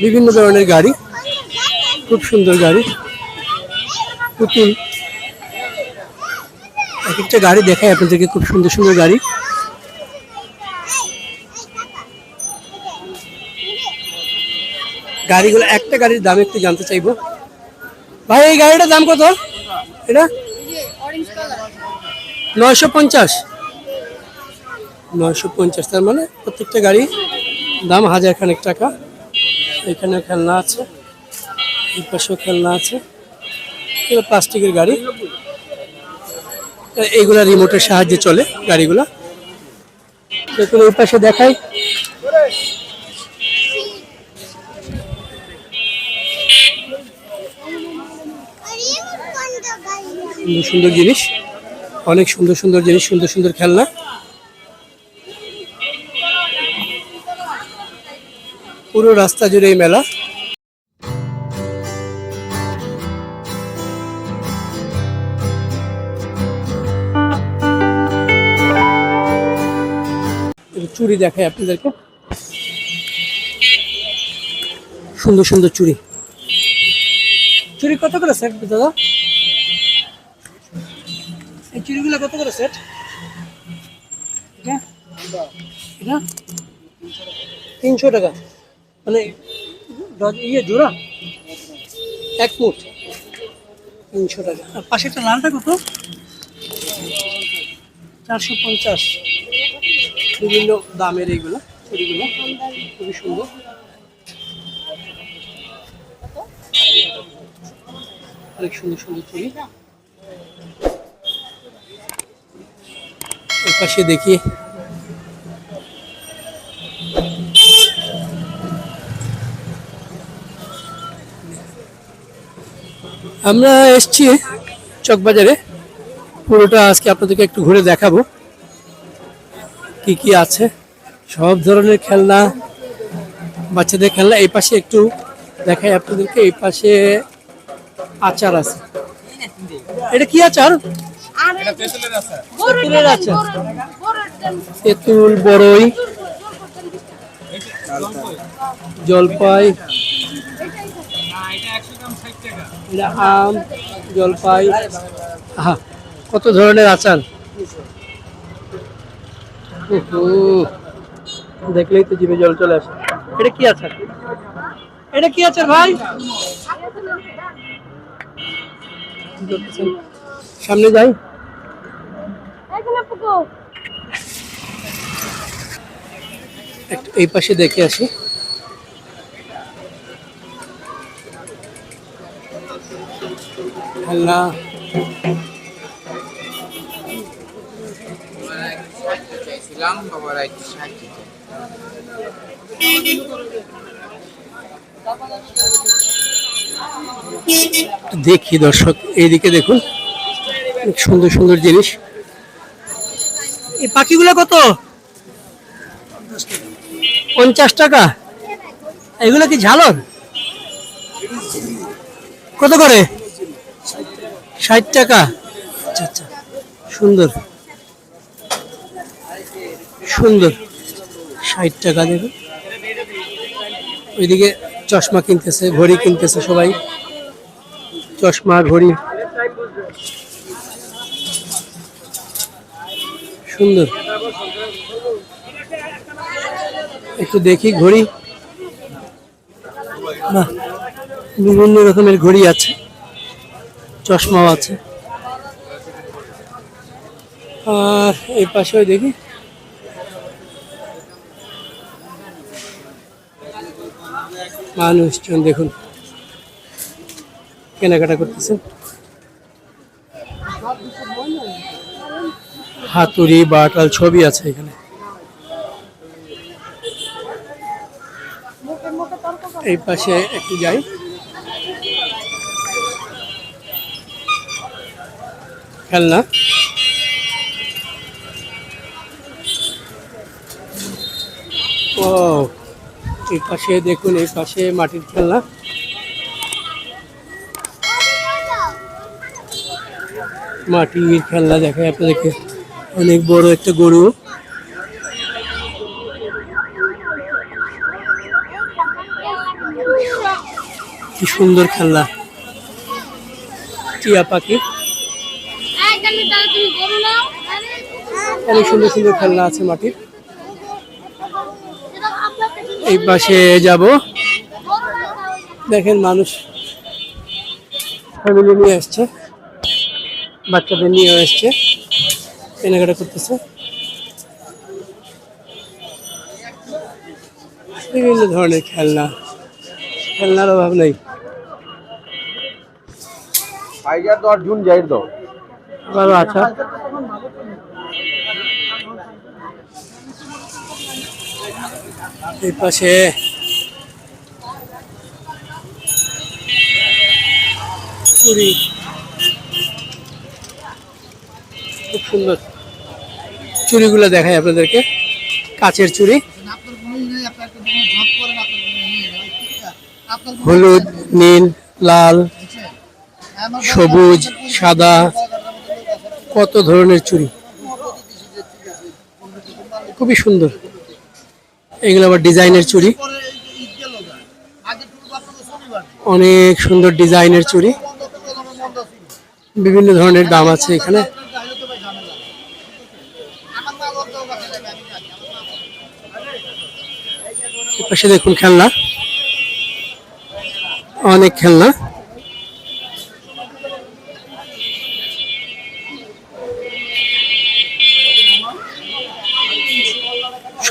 বিভিন্ন ধরনের গাড়ি। খুব সুন্দর গাড়ি। পুতুল। এক একটা গাড়ি দেখায় আপনাদেরকে, খুব সুন্দর সুন্দর গাড়ি। গাড়িগুলো, একটা গাড়ির দাম একটু জানতে চাইব। ভাই, এই গাড়িটার দাম কত? এটা? নয়শো পঞ্চাশ। নয়শো পঞ্চাশ, তার মানে প্রত্যেকটা গাড়ি দাম হাজার খানেক টাকা। এখানে খেলনা আছে, এই পাশেও খেলনা আছে। এগুলো প্লাস্টিকের গাড়ি। এইগুলা রিমোটের সাহায্যে চলে গাড়িগুলা। দেখুন, এই পাশে দেখাই। সুন্দর সুন্দর জিনিস। অনেক সুন্দর সুন্দর জিনিস, সুন্দর সুন্দর খেলনা। পুরো রাস্তা জুড়ে এই মেলা। চুড়ি দেখাই আপনাদেরকে। সুন্দর সুন্দর চুড়ি। চুড়ি কত করে সেট দাদা? এই চুড়িগুলো কত করে সেট এটা? তিনশো টাকা। মানে ইয়ে জোড়া? এক ফুট। তিনশো টাকা। আর পাশে একটা লালটা কত? চারশো পঞ্চাশ। বিভিন্ন দামের এইগুলো চুড়িগুলো খুবই সুন্দর। অনেক সুন্দর সুন্দর চুড়ি এই পাশে দেখি আমরা এসছি চকবাজারে। পুরোটা আজকে আপনাদেরকে একটু ঘুরে দেখাবো। কি কি আছে? সব ধরনের খেলনা, বাচ্চাদের খেলনা। এই পাশে একটু দেখাই আপনাদেরকে। এই পাশে আচার আছে। এটা কি আচার? আচার। তেঁতুল, বড়ই, জলপাই। এটা আম জলপাই। আহা কত ধরনের আচার? দেখলেই তো জিভে জল চলে আসে। এটা কি আচার? এটা কি আচার ভাই? সামনে যাই। এই পাশে দেখে আসি। সাহায্য দেখি দর্শক, এইদিকে দেখুন। সুন্দর সুন্দর জিনিস। এই পাখিগুলো কত? পঞ্চাশ টাকা। এগুলো কি ঝালর? কত করে? ষাট টাকা? আচ্ছা আচ্ছা। সুন্দর। সুন্দর। ষাট টাকা দেবে। ওইদিকে চশমা কিনতেছে, ঘড়ি কিনতেছে সবাই। চশমা, ঘড়ি। সুন্দর। একটু দেখি ঘড়ি। বিভিন্ন রকমের ঘড়ি আছে। চশমাও আছে। আর এই পাশেও দেখি। মানুষজন দেখুন। কেনাকাটা করতেছেন। হাতুড়ি, বাটাল ছবি আছে এখানে। এই পাশে একটু যাই। খেলনা। ও এই পাশে দেখুন, এই পাশে মাটির খেলনা। মাটির খেলনা দেখায় আপনাদেরকে, অনেক বড় একটা গরু। কি সুন্দর খেলনা। টিয়া পাখি। অনেক সুন্দর সুন্দর খেলনা আছে মাটির। এই পাশে যাব। দেখেন মানুষ ফ্যামিলি নিয়ে আসছে। বাচ্চাদের নিয়ে আসছে। কেনাকাটা করতেছে। বিভিন্ন ধরনের খেলনা। খেলনার অভাব নেই। আবারও আচ্ছা। এই পাশে। চুরি। খুব সুন্দর। চুরিগুলো দেখাই আপনাদেরকে। কাচের চুড়ি হলুদ, নীল, লাল, সবুজ, সাদা, কত ধরনের চুড়ি খুবই সুন্দর। এগুলো আবার ডিজাইনের চুড়ি অনেক সুন্দর ডিজাইনের চুড়ি বিভিন্ন ধরনের দাম আছে এখানে। পাশে দেখুন খেলনা। অনেক খেলনা।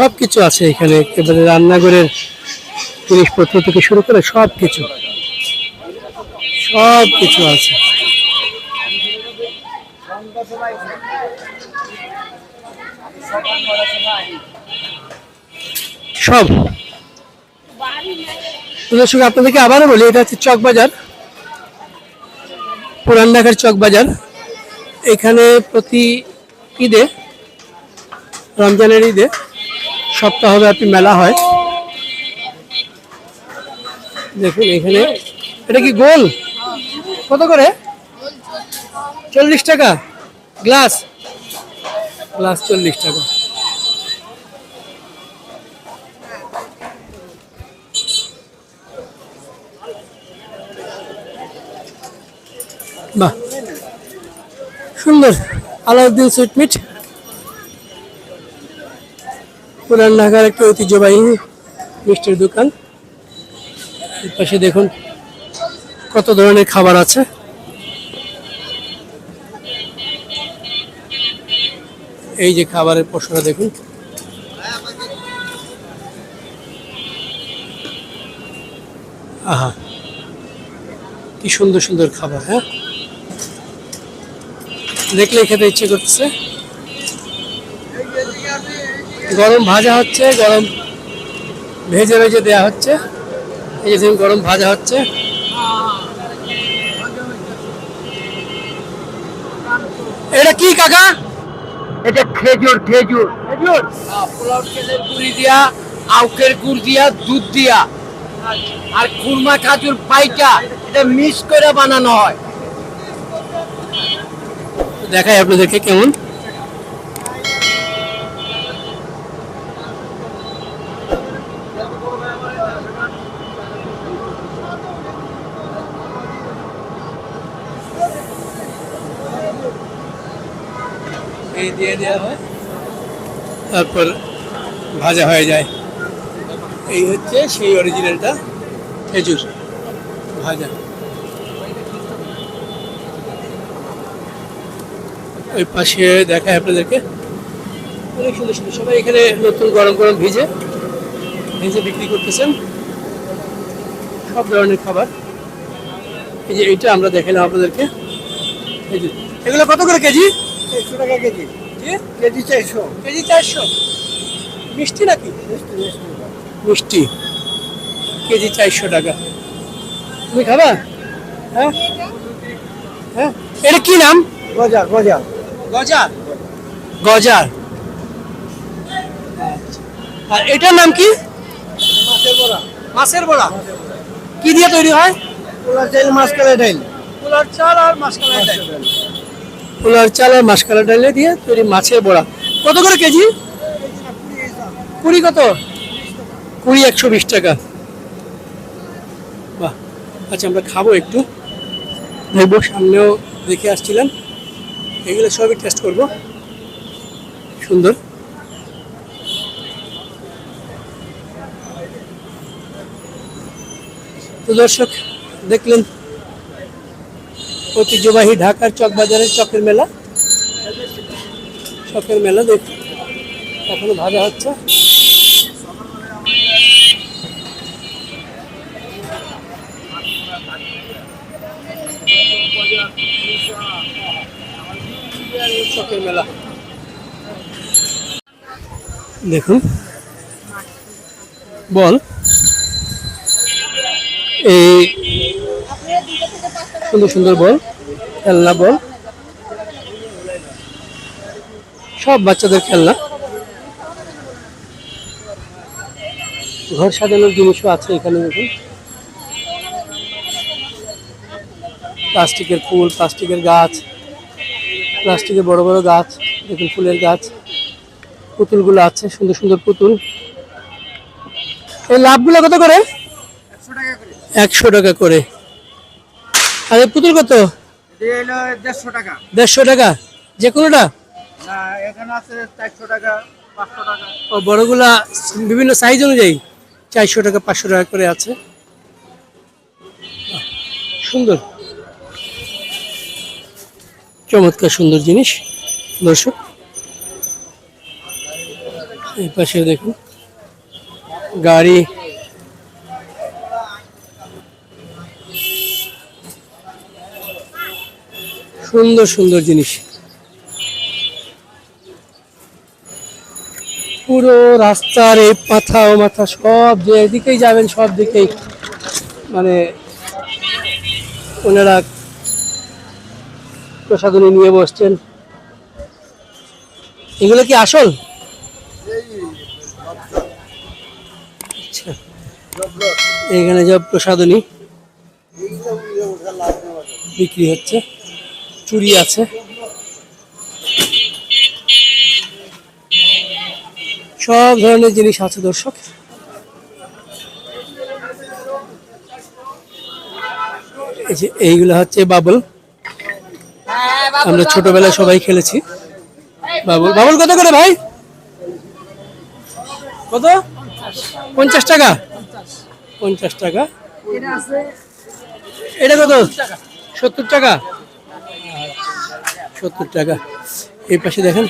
সব কিছু আছে এখানে। একেবারে রান্নাঘরের জিনিসপত্র থেকে শুরু করে সব কিছু সব কিছু আছে। সব। দর্শক, আপনাদেরকে আবারও বলি, এটা হচ্ছে চকবাজার, পুরান ঢাকার চকবাজার। এখানে প্রতি ঈদে, রমজানের ঈদে সপ্তাহব্যাপী মেলা হয়। দেখুন এখানে। এটা কি গোল? কত করে? চল্লিশ টাকা। গ্লাস? গ্লাস চল্লিশ টাকা। বাহ। সুন্দর। আলাউদ্দিন সুইটমিট পুরান ঢাকার একটা ঐতিহ্যবাহী মিষ্টির দোকান। পাশে দেখুন কত ধরনের খাবার আছে। এই যে খাবারের পশরা দেখুন। আহা, কি সুন্দর সুন্দর খাবার হ্যাঁ? দেখলে খেতে ইচ্ছে করতেছে। গরম ভাজা হচ্ছে গরম ভেজে ভেজে দেওয়া হচ্ছে। এই যে দেখুন গরম ভাজা হচ্ছে। এটা কি কাকা? এটা খেজুর খেজুর। খেজুর? পোলাও চালের গুড়ি দিয়া আউকের গুড় দিয়া দুধ দিয়া। আর খুরমা খাজুর পাইকা এটা মিক্স করে বানানো হয়। দেখাই আপনাদেরকে কেমন। দিয়ে দেওয়া হয়। তারপর ভাজা হয়ে যায়। এই হচ্ছে সেই অরিজিনালটা খেজুর। ভাজা। ওই পাশে দেখায় আপনাদেরকে। অনেক সুন্দর সুন্দর। সবাই এখানে নতুন গরম গরম ভিজে ভিজে বিক্রি করতেছেন। সব ধরনের খাবার। এই যে এইটা আমরা দেখালাম আপনাদেরকে। এই যে এগুলো কত করে কেজি? একশো টাকা কেজি? কেজি চারশো। কেজি চারশো? মিষ্টি নাকি? মিষ্টি কেজি চারশো টাকা। তুমি খাবা? হ্যাঁ? হ্যাঁ? এটা কি নাম? গজা গজা গজার? গজার। আচ্ছা। আর এটার নাম কি? মাছের বড়া। মাছের বড়া। কি দিয়ে তৈরি হয়? পোলা চাল মাছ কালে ডাইল পোলার চাল আর মাছকালা ডাল। পোলার চাল আর মাছকালা ডালে দিয়ে তৈরি মাছের বড়া। কত করে কেজি? কুড়ি কত? কুড়ি একশো বিশ টাকা। বাহ। আচ্ছা আমরা খাব একটু। দেখব, সামনেও দেখে আসছিলাম। এগুলো সবই টেস্ট করব। সুন্দর। তো দর্শক, দেখলেন ঐতিহ্যবাহী ঢাকার চকবাজারের চকের মেলা। চকের মেলা দেখ, এখনও ভাজা হচ্ছে। চকের মেলা। দেখুন। বল। এই সুন্দর সুন্দর বল খেলনা বল। সব বাচ্চাদের খেলনা। ঘর সাজানোর জিনিসও আছে এখানে দেখুন। প্লাস্টিকের ফুল প্লাস্টিকের গাছ প্লাস্টিকের বড় বড় গাছ দেখুন ফুলের গাছ। পুতুলগুলো আছে সুন্দর সুন্দর পুতুল। এই লাভগুলো কত করে? একশো টাকা করে। আর এই পুতুল কত? দেড়শো টাকা। দেড়শো টাকা? যে কোনোটা? এখানে আছে চারশো টাকা পাঁচশো টাকা। ও বড়গুলা বিভিন্ন সাইজ অনুযায়ী চারশো টাকা পাঁচশো টাকা করে আছে। সুন্দর। চমৎকার সুন্দর জিনিস দর্শক। এই পাশে দেখুন গাড়ি সুন্দর সুন্দর জিনিস। পুরো রাস্তার এই মাথা ও মাথা সব যে এদিকেই যাবেন, সব দিকেই। মানে ওনারা প্রসাদনী নিয়ে বসছেন। এগুলো কি আসল? আচ্ছা এখানে যা প্রসাদনী বিক্রি হচ্ছে। চুড়ি আছে। সব ধরনের জিনিস আছে দর্শক। এইগুলো হচ্ছে বাবল। আমরা ছোটবেলায় সবাই খেলেছি। বাবুল বাবুল কত করে ভাই? কত? পঞ্চাশ টাকা? পঞ্চাশ টাকা। এটা কত? সত্তর টাকা? সত্তর টাকা। এই পাশে দেখেন,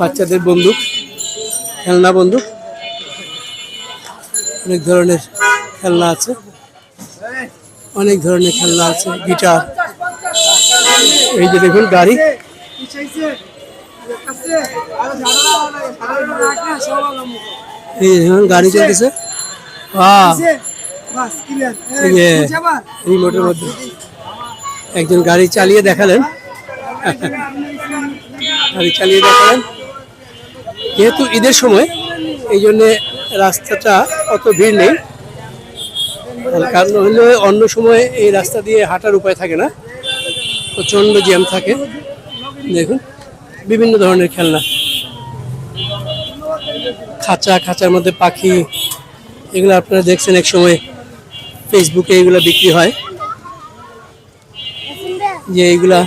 বাচ্চাদের বন্দুক, খেলনা বন্দুক। অনেক ধরনের খেলনা আছে। অনেক ধরনের খেলনা আছে, গিটার। এই যে দেখুন, গাড়ি। এই দেখুন, গাড়ি চলতেছে। মধ্যে। একজন গাড়ি চালিয়ে দেখালেন। গাড়ি চালিয়ে দেখালেন যেহেতু ঈদের সময়, এই জন্যে রাস্তাটা অত ভিড় নেই। কারণ হলে অন্য সময় এই রাস্তা দিয়ে হাঁটার উপায় থাকে না। প্রচণ্ড জ্যাম থাকে। দেখুন, বিভিন্ন ধরনের খেলনা। খাঁচা, খাঁচার মধ্যে পাখি, এগুলো আপনারা দেখছেন এক সময় ফেসবুকে এগুলো বিক্রি হয়। যে এইগুলা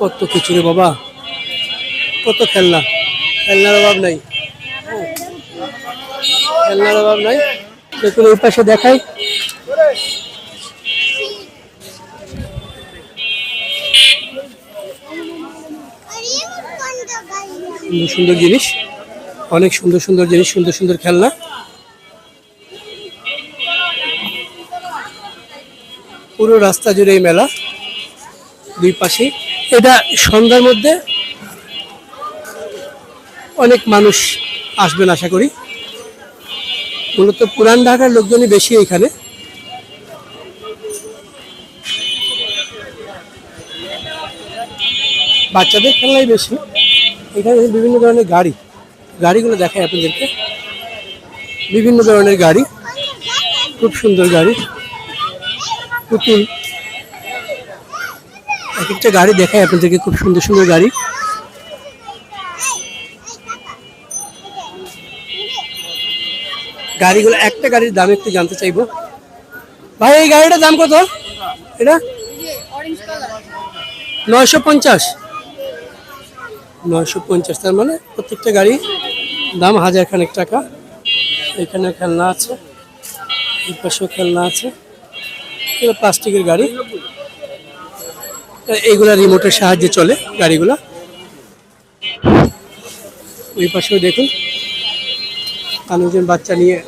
কত কিছু রে বাবা? কত খেলনা? খেলনার অভাব নাই। খেলনার অভাব নাই। দেখুন এই পাশে দেখাই। সুন্দর সুন্দর জিনিস। অনেক সুন্দর সুন্দর জিনিস, সুন্দর সুন্দর খেলনা। পুরো রাস্তা জুড়ে এই মেলা। দুই পাশে এটা সন্ধ্যার মধ্যে অনেক মানুষ আসবেন আশা করি। মূলত পুরান ঢাকার লোকজনই বেশি এখানে। বাচ্চাদের খেলনাই বেশি। এখানে বিভিন্ন ধরনের গাড়ি। গাড়িগুলো দেখায় আপনাদেরকে। বিভিন্ন ধরনের গাড়ি। খুব সুন্দর গাড়ি। পুতুল। এক একটা গাড়ি দেখায় আপনাদেরকে, খুব সুন্দর সুন্দর গাড়ি। গাড়িগুলো, একটা গাড়ির দাম একটু জানতে চাইব। ভাই, এই গাড়িটার দাম কত? এটা? নয়শো পঞ্চাশ। নয়শো পঞ্চাশ, তার মানে প্রত্যেকটা গাড়ি দাম হাজার খানেক টাকা। এখানে খেলনা আছে, এই পাশেও খেলনা আছে। প্লাস্টিকের গাড়ি। এইগুলা রিমোটের সাহায্যে চলে গাড়িগুলো। ওই পাশেও দেখুন, মানুষজন বাচ্চা নিয়ে।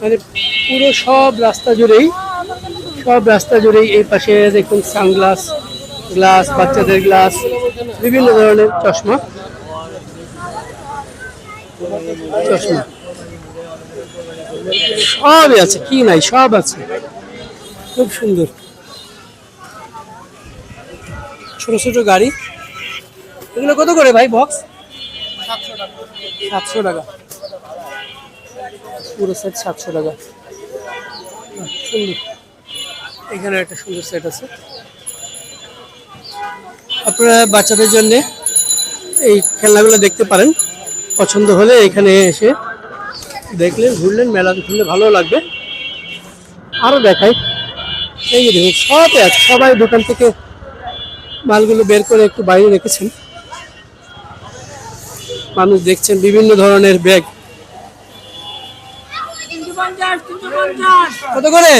মানে পুরো সব রাস্তা জুড়েই, সব রাস্তা জুড়েই এই পাশে দেখুন সানগ্লাস, গ্লাস, বাচ্চাদের গ্লাস, বিভিন্ন ধরনের চশমা। চশমা। সবই আছে, কি নাই, সব আছে। খুব সুন্দর। ছোট ছোট গাড়ি। এগুলো কত করে ভাই বক্স সাতশো টাকা। পুরো সেট সাতশো টাকা। সুন্দর। এখানে একটা সুন্দর সেট আছে। আপনারা বাচ্চাদের জন্য এই খেলনাগুলো দেখতে পারেন। পছন্দ হলে এখানে এসে দেখলেন ঘুরলেন মেলা ঘুরলে ভালো লাগবে। আরও দেখাই। এই যে দেখুন সবই এক সবাই দোকান থেকে মালগুলো বের করে একটু বাইরে রেখেছেন। মানুষ দেখছেন বিভিন্ন ধরনের ব্যাগ। কত করে?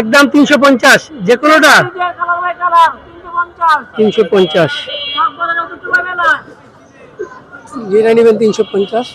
একদম তিনশো পঞ্চাশ। যে কোনোটা? তিনশো পঞ্চাশ। যেটা নেবেন তিনশো পঞ্চাশ।